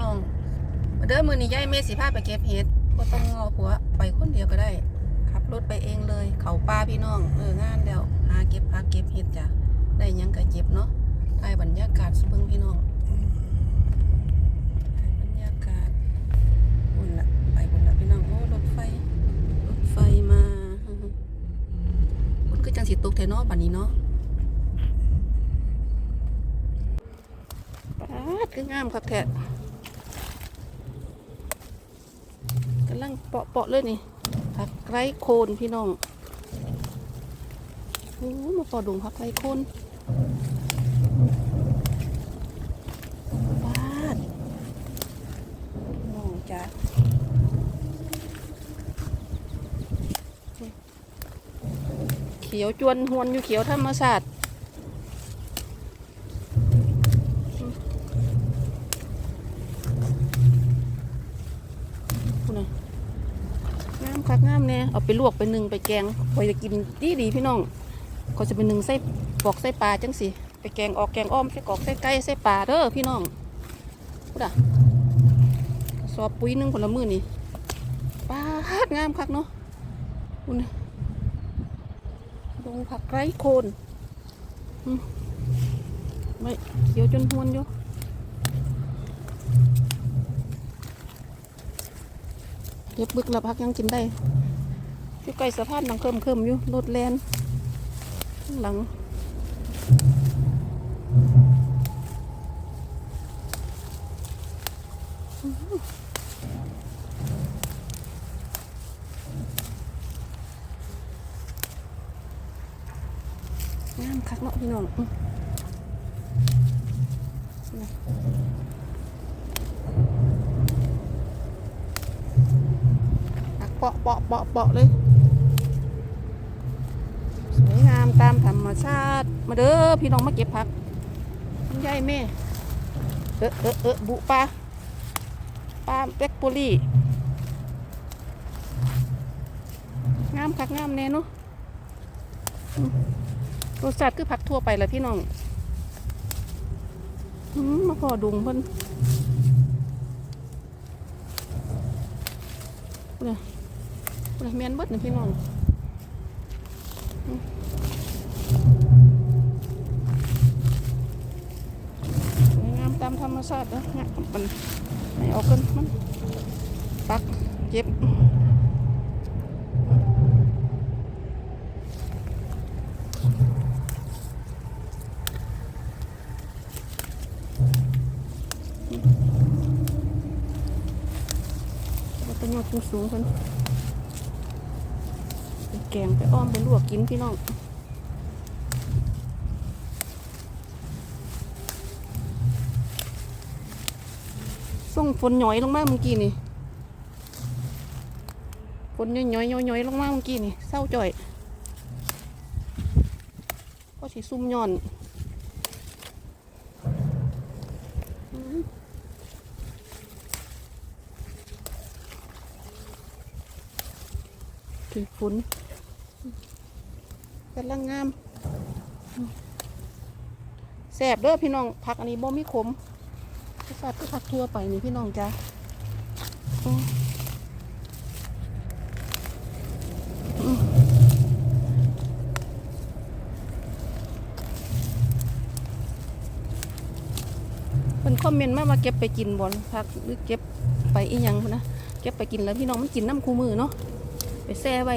น้องเด้อมือนี้ย่ายเมสิพาไปเก็บเห็ดก็ต้องงอผัวไปคนเดียวก็ได้ขับรถไปเองเลย เขาป้าพี่น้องเอองานแล้วหาเก็บพักเก็บเห็ดจ้ะได้ยังก็เก็บเนาะได้บรรยากาศสุเบิงพี่น้องบรรยากาศบุญละไปบุญละพี่น้องโอ้รถไฟรถไฟมามันก็จังสิตกแถวเนาะบัดนี้เนาะปาคืองามครับแท้กำ ลังเปาะๆเลยนี่ผักไร้โคนพี่น้องโอ้มาปอดุงผักไร้โคนปาดน้องจ้าเขียวจวนหวนอยู่เขียวธรรมศาสตร์พูดนะงาม คักงามเนี่ยเอาไปลวกไปนึ่งไปแกงพอยจะกินดีดีพี่น้องก็จะไปนึ่งใส่ปอกใส่ปลาจังสิไปแกงออกแกงอ้อมใส่กอกใส่ไก่ใส่ปลาเด้อพี่น้องพูดอะสอบปุ๋ยนึ่งผลละมือนี่ปลาดงามคักเนาะพูดนะลงผักไร้โคนไม่เขียวจนหวนอยู่ เก็บบึกละพักยังกินได้อยู่ใกล้สะพานนังเคิมเคิมอยู่รถแลนข้างหลังงามคักเนาะพี่น้องอื้อผัก เปาะเปาะเปาะเปาะเลย สวยงามตามธรรมชาติ มาเด้อพี่น้องมาเก็บผักคุณยายแม่ เออเออเออบุปลาปลาแบล็คโพลี่งามคักงามแน่เนาะรสชาติคือผักทั่วไปแหละพี่น้องอมาพอดุงเพิ่นพูดเลย พูดเลยแมนเบิดนะพี่น้องสวยงามตามธรรมชาตินะเนี่ยมันไม่เอากันมันปักเจ็บแล้วก็ยอดสูงๆคน แกงไปอ้อมไปลวกกินพี่น้องส่งฝนหน่อยลงมาเมื่อกี้นี่ฝนหน่อยๆหน่อยๆลงมาเมื่อกี้นี่เศร้าจ่อย ก็สีซุ่มย่อนถือถือฝน กำลังงามแสบเด้อพี่น้องผักอันนี้บ่มีขมรสชาติก็ผักทั่วไปนี่พี่น้องจ้าอืมอืมเป็นคอมเมนต์มามาเก็บไปกินบอลพักหรือเก็บไปอีหยังนะเก็บไปกินแล้วพี่น้องมันกินน้ำคูมือเนาะไปแช่ไว้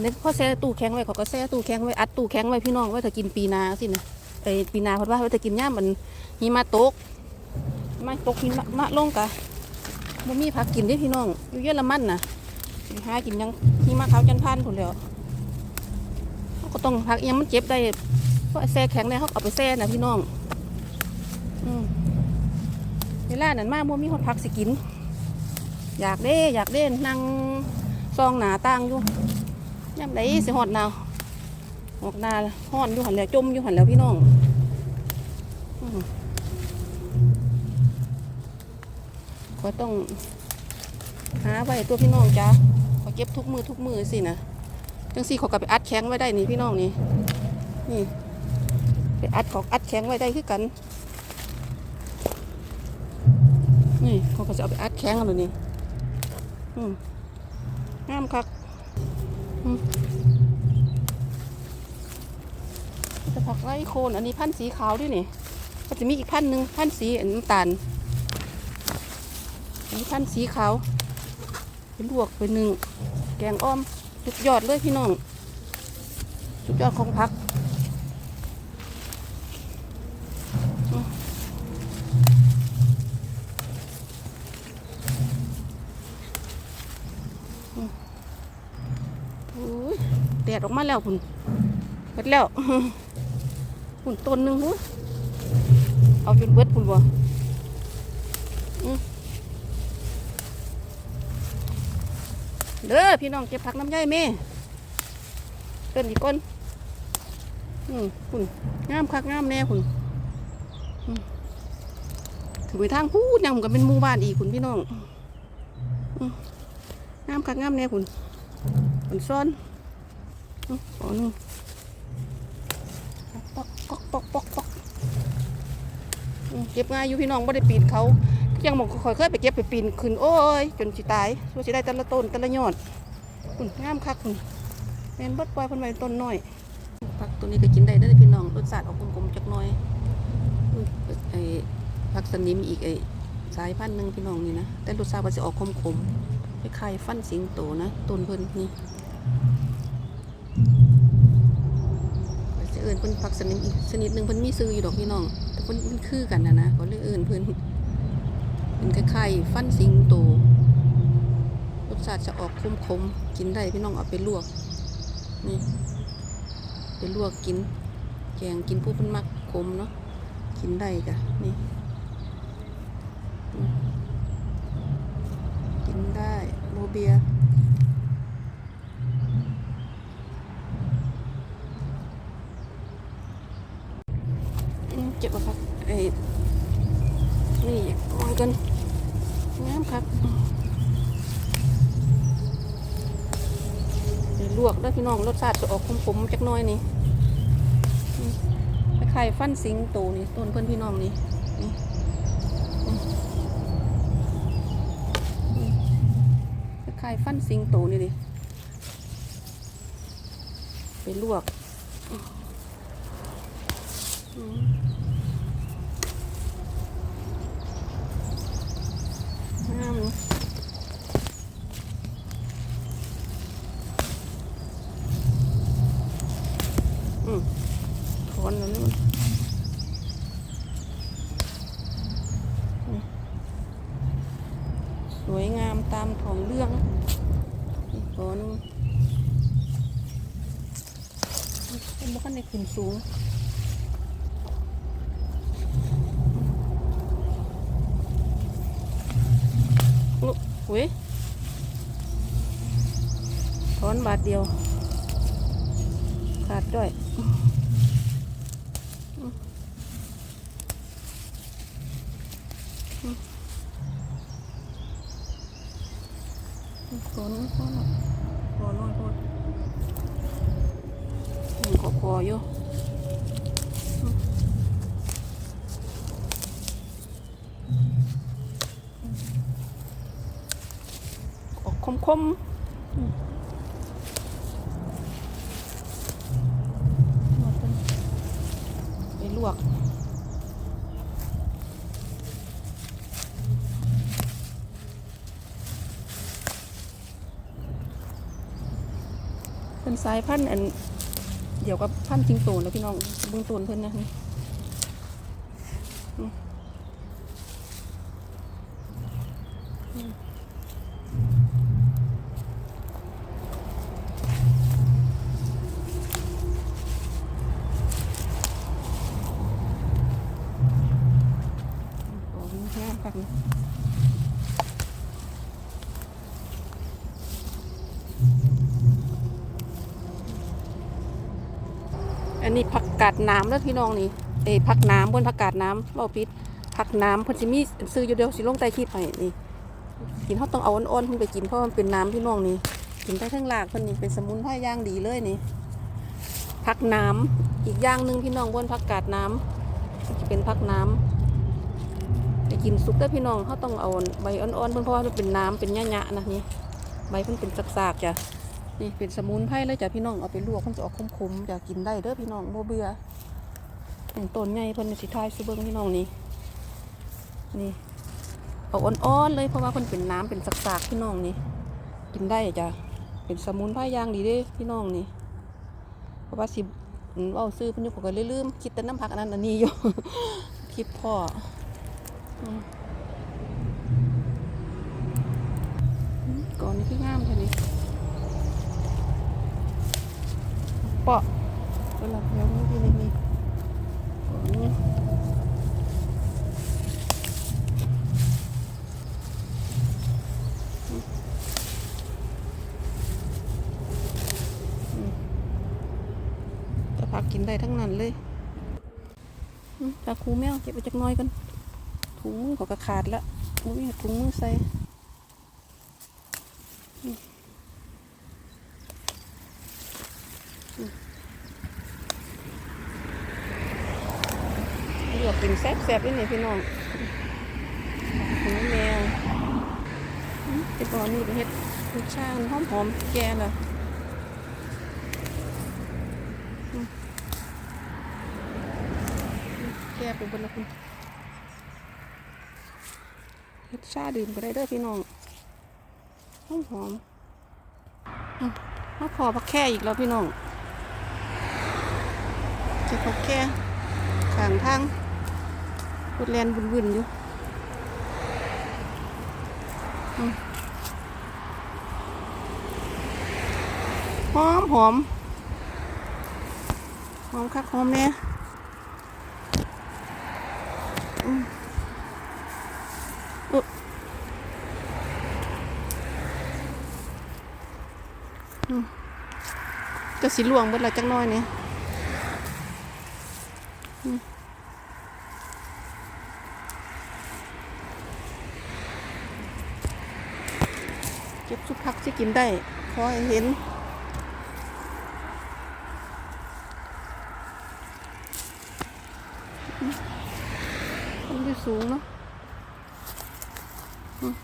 นนี้พ่อแช่ตู้แข็งไว้เขาก็แช่ตู้แข็งไว้อัดตู้แข็งไว้พี่น้องไว้ถ้ากินปีนาสินะไอปีนาเพราะว่าไว้ถ้ากินย่ามันหิมะตกมาตกหิมะมะลงกะบ่มีผักกินด้พี่น้องอยู่เยอรมันนะหากินยังหิมะขาจันทร์พันพุ่นแล้วเขาก็ต้องผักอิหยังมันเจ็บได้เพราะแช่แข็งได้เขาเอาไปแช่น่ะพี่น้องอืมเวลานั้นมาบ่มีคนผักสิกิน อยากเด้ อยากเด้นั่งซองหนาต่างอยู่ ยามใดสิฮอดหนาวออกนาฮ้อนอยู่หันแหล้วจมอยู่หันแหล้วพี่น้องอืมก็ต้องหาไว้ตัวพี่น้องจ้าขอเก็บทุกมือทุกมือสินะจังสี่ขาก็ไปอัดแข็งไว้ได้นี่พี่น้องนี่นี่ไปอัดของอัดแข็งไว้ได้คือกัน นี่เขาก็จะเอาไปอัดแข้งกันเลยนี่อืมงามคัก จะผักไร่โคน อันนี้พันธุ์สีขาวด้วยนี่ก็จะมีอีกพันธุ์หนึ่งพันธุ์สีอันน้ำตาลอันนี้พันธุ์สีขาวเป็นลวกไปหนึ่งแกงอ้อมสุดยอดเลยพี่น้องสุดยอดของพัก อุ้ยแดด ออกมาแล้วคุณเบิดแล้วคุณต้นหนึ่งหุ้ยเอาจนเบิดคุณบ่เด้อพี่น้องเก็บผักน้ำย่อยแม่เต้นอีกก้นอืมคุณงามคักงามแน่คุณอืมถึงไปทางพูดยังก็เป็นมู่บ้านอีกคุณพี่น้องงามคักงามแน่คุณมันซ่อน อ๋อนึงปอกปอกปอกปอกปอกเก็บง่ายอยู่พี่น้องไม่ได้ปีนเขายังบอกคอยเคยไปเก็บไปปีนขึ้นโอ้ย จนสิตายสู้สิได้แต่ละต้นแต่ละยอดคุณงามคักคุณแม่นบดปล่อยพิ่นไว้ต้นน้อยผักตัวนี้ก็กินได้เด้พี่น้องรสชาติออกกลมๆจักน่อยอื้อไอ้ผักสนิมอีกไอ้สายพันธุ์หนึงพี่น้องนี่นะแต่รสชาติมันจะออกขมๆคล้ายๆฟันสิงโตนะต้นเพิ่นนี่ เอื่นเพิ่นผักสนิมอีกชนิดหนึ่งเพิ่นมีซื้ออยู่ดอกพี่น้อง แต่เพิ่นมันคือกันนะนะก็เลยเอื่นเพิ่นเป็นคล้ายๆฟันสิงโตรสชาติจะออกคมๆกินได้พี่น้องเอาไปลวกนี่ไปลวกกิน แกงกินผู้เพิ่นมักขมเนาะกินได้จ้ะนี่กินได้โบเบีย เจ็บอะครับไอ้นี่มองกันงามครับไปลวกแล้วพี่น้องรสชาติจะออกขมๆจักน้อยนี่อืมคล้ายๆฟันสิงโตนี่ต้นเพื่อนพี่น้องนี่นี่ฟันสิงโตนี่ดิไปลวก อืมงามเนอะอืม ถอนแล้วนี่มันสวยงามตามของเรื่องอีกตันึงเป็นบ่คันได้ขึ้นสูงลุเว้ยถอนบาทเดียว ขาดด้วยถอนพอหน่อยพอน้อยพอยังขอพออยู่ออกคมๆอืมลวกกันไปลวก เป็น สายพันธุ์อันเดี๋ยวกับพันธุ์จิงโตนะพี่น้องเบื้องต้นเพิ่นนะนี่อืมอืมโอ้ยงามคักนะ อั นี้ผักกาดน้ำแล้วพี่น้องนี่เอ้ผักน้ำบนผักกาดน้ำเราพิษผักน้ำเพิ่นสิมีซื้ออยู่เดียวสิลงใต้คลิปให้นี่กินเขาต้องเอาอ่อนๆเพิ่นไปกินเพราะมันเป็นน้ำพี่น้องนี่กินได้ทั้งหลากเพิ่นนี่เป็นสมุนไพรย่างดีเลยนี่ผักน้ำอีกอย่างหนึ่งพี่น้องบนผักกาดน้ำเป็นผักน้ำกินสุกได้พี่น้องเขาต้องเอาใบอ่อนๆเพิ่นเพราะว่ามันเป็นน้ำเป็นหยะๆนะนี่ใบเพิ่นเป็นสากๆจ้ะ นี่เป็นสมุนไพรเลยจ้ะพี่น้องเอาไปลวกเพิ่นจะออกขมๆจ้ะกินได้เด้อพี่น้องบ่เบื่อต้นใหญ่เพิ่นสิทายซื้อเบิ่งพี่น้องนี่นี่เอาอ่อนๆเลยเพราะว่าเพิ่นเป็นน้ำเป็นสากๆพี่น้องนี่กินได้จ้ะเป็นสมุนไพรย่างดีเด้อพี่น้องนี่เพราะว่าสิอืมเอาซื้อเพิ่นอยู่ก็เลยลืมคิดแต่น้ำผักอันนั้นอันนี้อยู่คิดพ่อก่อนนี้คืองามแค่นี้ เปาะเวลาแล้วนี่พี่นี่นี่ก่อนพักกินได้ทั้งนั้นเลยอืมตาคูแมวเก็บไปจักน้อยกันถุงมือเขาก็ขาดแล้วมือมีถุงมือใส่อืมอืมเลือกเป็น แซ่บแซ่บด้วยนี่พี่น้องถุงแมวอืมแต่ก่อนนี่ไปเฮ็ดลูกช่างหอมหอมแก่ละแกไปบนละคุณเฮ็ดชาดื่มก็ได้เด้อพี่น้องหอมหอมอะมาพอพักแค่อีกแล้วพี่น้องจะพักแค่ข้างทาง พุดแลนวุ่นๆอยู่หอมหอมหอมคักหอมแน่อืมจะสีหลวงเบิดละจักหน้อยเนี่ยอืมเก็บ สุกพักที่กินได้พอให้เห็น มันอยู่สูงเนาะอืม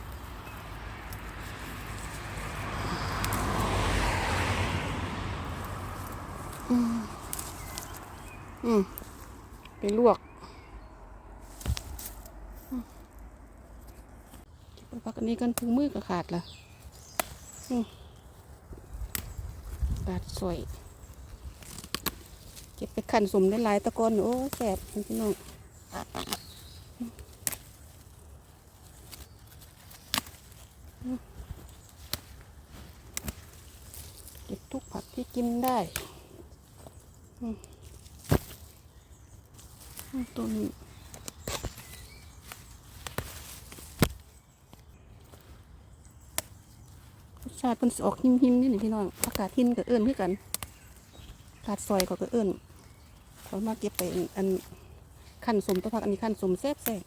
อืม ไปลวกอืมเก็บไปพักอันนี้กันถุงมือก็ขาดละ อืมบาดสวย เก็บไปขันสมได้หลายตะกอนโอ้แสบพี่น้องเก็บทุกผักที่กินได้ตัวนี้ รสชาติเป็นสออกหิมหิมนี่นี่พี่น้องอากาศหินกับเอิญคือกันอากาศซอยก็กับเอิญเขามาเก็บไปอันอันขั้นสมตัวผักอันนี้ขั้นสมแซ่บแซ่บ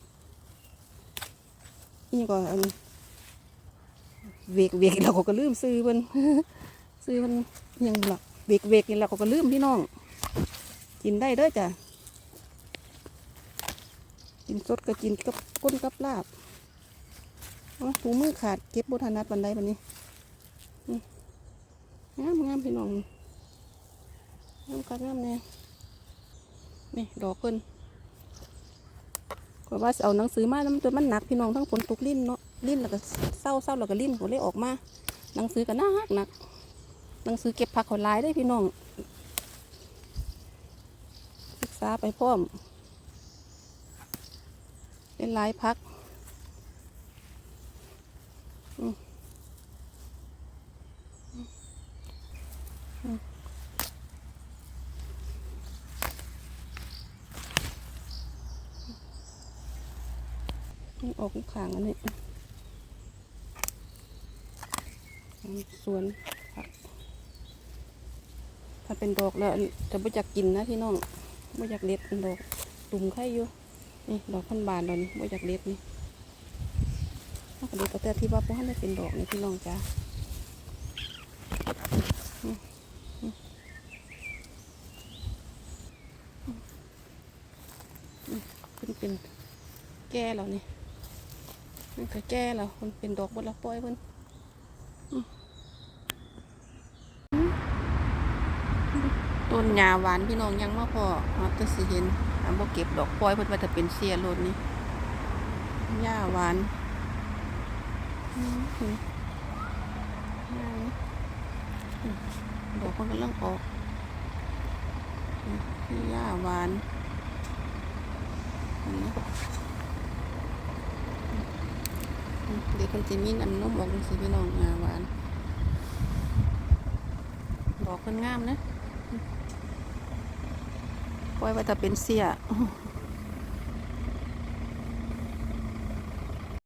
นี่ก็อันเวกเวกเราก็ลืมซื้อมันซื้อมันยังหลักเวกเวกนี่เราก็ลืมพี่น้อง กินได้เด้อจ้ะกินสดก็กินกับก้นกับลาบเอาหูมือขาดเก็บบทนัดบันไดบันนี้ นี่งามงามพี่น้องงามกัดงามแน่นี่ดอกเพิ่นกว่าเอาหนังสือมาแล้วมันตัวมันหนักพี่น้องทั้งฝนตกลิ้นเนาะลิ้นแล้วก็เศร้าเศร้าแล้วก็ลิ้นก็เลยออกมาหนังสือก็หนักหนักหนังสือเก็บผักขอลายได้พี่น้องศึกษาไปพร้อมเป็นหลายพักอืม ออกขางอันนี้สวนผักถ้าเป็นดอกแล้วจะไม่อยากกินนะพี่น้องไม่อยากเล็ดดอกตุ่มไข่อยู่นี่ดอกพันบานดอกนี้ว่อยากเล็ดนี่ถ้าเล็ดก็แต่ที่ว่าพ่อได้เป็นดอกนี่พี่น้องจ้าเป็นเป็นแก่แล้วนี่ มันก็แก่แล้วมันเป็นดอกบดและปอยเพิ่นต้นหญ้าหวานพี่น้องยังมาพอมาแตะสิเห็นอ่าบ่เก็บดอกปอยเพิ่นว่าจะเป็นเสียโลดนี้หญ้าหวานดอกเพิ่นกำลังออกหญ้าหวานอันนี้ เดี๋ยวคนจะมีน้ำนมออกสีพี่น้องงาหวาน บอกคนงามนะปล่อยว่าจะเป็นเสีย